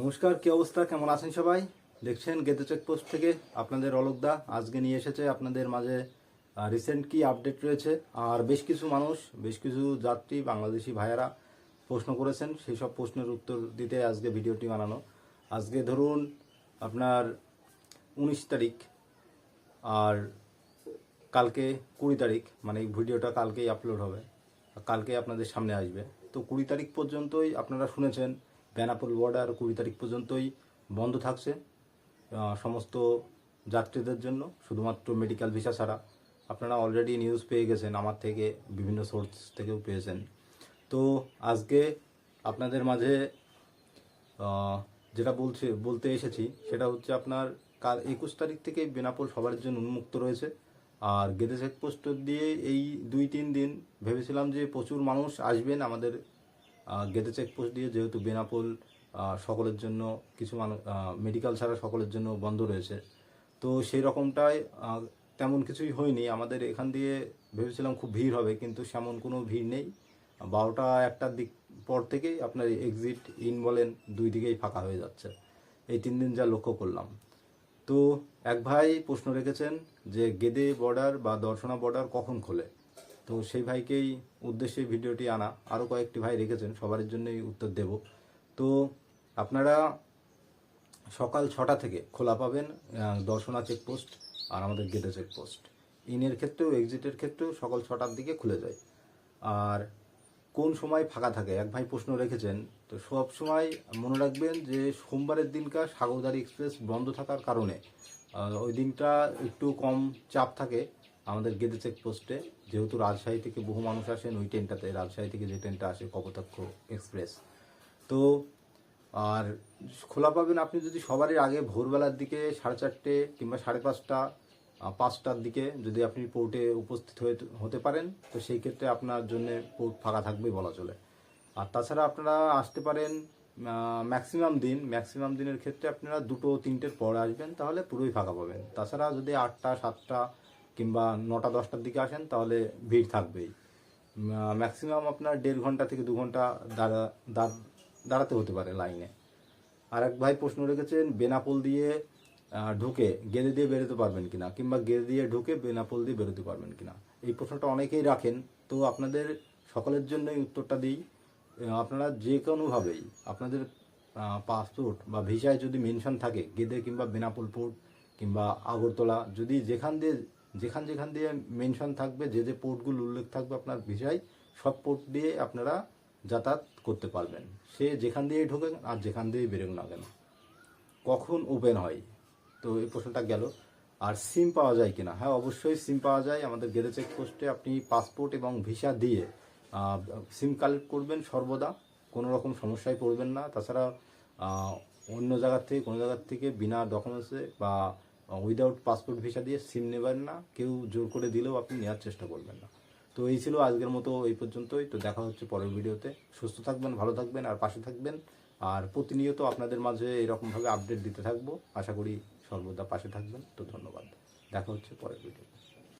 নমস্কার, কি অবস্থা? কেমন আছেন সবাই? দেখছেন গেদে চেকপোস্ট থেকে আপনাদের অলোকদা। আজকে নিয়ে এসেছে আপনাদের মাঝে রিসেন্ট কি আপডেট রয়েছে? আর বেশ কিছু মানুষ, বেশ কিছু যাত্রী, বাংলাদেশি ভাইয়েরা প্রশ্ন করেছেন। সেই সব প্রশ্নের উত্তর দিতে আজকে ভিডিওটি বানানো। আজকে ধরুন আপনার উনিশ তারিখ আর কালকে কুড়ি তারিখ মানে এই ভিডিওটা কালকেই আপলোড হবে। কালকে আপনাদের সামনে আসবে। তো কুড়ি তারিখ পর্যন্তই আপনারা শুনেছেন। বেনাপোল বর্ডার কুড়ি তারিখ পর্যন্তই বন্ধ থাকছে সমস্ত যাত্রীদের জন্য, শুধুমাত্র মেডিকেল ভিসা ছাড়া। আপনারা অলরেডি নিউজ পেয়ে গেছেন, আমার থেকে, বিভিন্ন সোর্স থেকেও পেয়েছেন। তো আজকে আপনাদের মাঝে যেটা বলছে, বলতে এসেছি, সেটা হচ্ছে আপনার কাল একুশ তারিখ থেকে বেনাপোল সবার জন্য উন্মুক্ত রয়েছে। আর গেদে চেকপোস্ট দিয়ে এই দুই তিন দিন ভেবেছিলাম যে প্রচুর মানুষ আসবেন আমাদের গেদে চেকপোস্ট দিয়ে যেহেতু বেনাপোল সকলের জন্য কিছু মানুষ মেডিকেল ছাড়া সকলের জন্য বন্ধ রয়েছে। তো সেই রকমটাই তেমন কিছুই হয়নি। আমাদের এখান দিয়ে ভেবেছিলাম খুব ভিড় হবে, কিন্তু সেমন কোনো ভিড় নেই। বারোটা একটার দিক পর থেকেই আপনার এক্সিট ইন বলেন, দুই দিকেই ফাঁকা হয়ে যাচ্ছে। এই তিন দিন যা লক্ষ্য করলাম। তো এক ভাই প্রশ্ন রেখেছেন যে গেদে বর্ডার বা দর্শনা বর্ডার কখন খোলে? তো সেই ভাইকেই উদ্দেশ্যে ভিডিওটি আনা। আরও কয়েকটি ভাই রেখেছেন, সবার জন্যই উত্তর দেব। তো আপনারা সকাল ছটা থেকে খোলা পাবেন দর্শনা চেকপোস্ট আর আমাদের গেটে চেকপোস্ট। ইনের ক্ষেত্রেও, এক্সিটের ক্ষেত্রেও সকাল ছটার দিকে খুলে যায়। আর কোন সময় ফাঁকা থাকে, এক ভাই প্রশ্ন রেখেছেন, তো সব সময় মনে রাখবেন যে সোমবারের দিনকার সাগরদারি এক্সপ্রেস বন্ধ থাকার কারণে ওই দিনটা একটু কম চাপ থাকে। আমাদের গেদে চেকপোস্টে যেহেতু রাজশাহী থেকে বহু মানুষ আসেন, ওই ট্রেনটাতে, রাজশাহী থেকে যে ট্রেনটা আসে, কপোতাক্ষ এক্সপ্রেস। তো, আর খোলা পাবেন আপনি যদি সবারই আগে ভোরবেলার দিকে সাড়ে চারটে কিংবা সাড়ে পাঁচটা পাঁচটার দিকে যদি আপনি পোর্টে উপস্থিত হয়ে হতে পারেন, তো সেই ক্ষেত্রে আপনার জন্য পোর্ট ফাঁকা থাকবেই বলা চলে। আর তাছাড়া আপনারা আসতে পারেন ম্যাক্সিমাম দিন, ম্যাক্সিমাম দিনের ক্ষেত্রে আপনারা দুটো তিনটের পর আসবেন, তাহলে পুরোই ফাঁকা পাবেন। তাছাড়া যদি আটটা, সাতটা কিংবা নটা, দশটার দিকে আসেন, তাহলে ভিড় থাকবেই। ম্যাক্সিমাম আপনার দেড় ঘণ্টা থেকে দু ঘণ্টা দাঁড়া দাঁড়াতে হতে পারে লাইনে। আর এক ভাই প্রশ্ন রেখেছেন, বেনাপোল দিয়ে ঢুকে গেদে দিয়ে বেরোতে পারবেন কিনা, কিংবা গেদে দিয়ে ঢুকে বেনাপোল দিয়ে বেরোতে পারবেন কিনা? এই প্রশ্নটা অনেকেই রাখেন, তো আপনাদের সকলের জন্যই উত্তরটা দিই। আপনারা যে কোনোভাবেই আপনাদের পাসপোর্ট বা ভিসায় যদি মেনশন থাকে, গেদে কিংবা বেনাপোল পোর্ট কিংবা আগরতলা, যদি যেখান দিয়ে যেখান যেখান দিয়ে মেনশন থাকবে, যে যে পোর্টগুলো উল্লেখ থাকবে আপনার ভিসায়, সব পোর্ট দিয়ে আপনারা যাতায়াত করতে পারবেন। সে যেখান দিয়েই ঢোকেন আর যেখান দিয়ে বেরোন না কেন। কখন ওপেন হয়? তো এই প্রশ্নটা গেল। আর সিম পাওয়া যায় কিনা? হ্যাঁ অবশ্যই সিম পাওয়া যায়। আমাদের গেদে চেকপোস্টে আপনি পাসপোর্ট এবং ভিসা দিয়ে সিম কালেক্ট করবেন সর্বদা। কোনো রকম সমস্যায় পড়বেন না। তাছাড়া অন্য জায়গার থেকে, কোনো জায়গার থেকে বিনা ডকুমেন্টসে বা উইদাউট পাসপোর্ট ভিসা দিয়ে সিম নেবেন না, কেউ জোর করে দিলেও আপনি নেওয়ার চেষ্টা করবেন না। তো এই ছিল আজকের মতো এই পর্যন্তই। তো দেখা হচ্ছে পরের ভিডিওতে। সুস্থ থাকবেন, ভালো থাকবেন আর পাশে থাকবেন। আর প্রতিনিয়ত আপনাদের মাঝে এরকমভাবে আপডেট দিতে থাকব। আশা করি সর্বদা পাশে থাকবেন। তো ধন্যবাদ। দেখা হচ্ছে পরের ভিডিও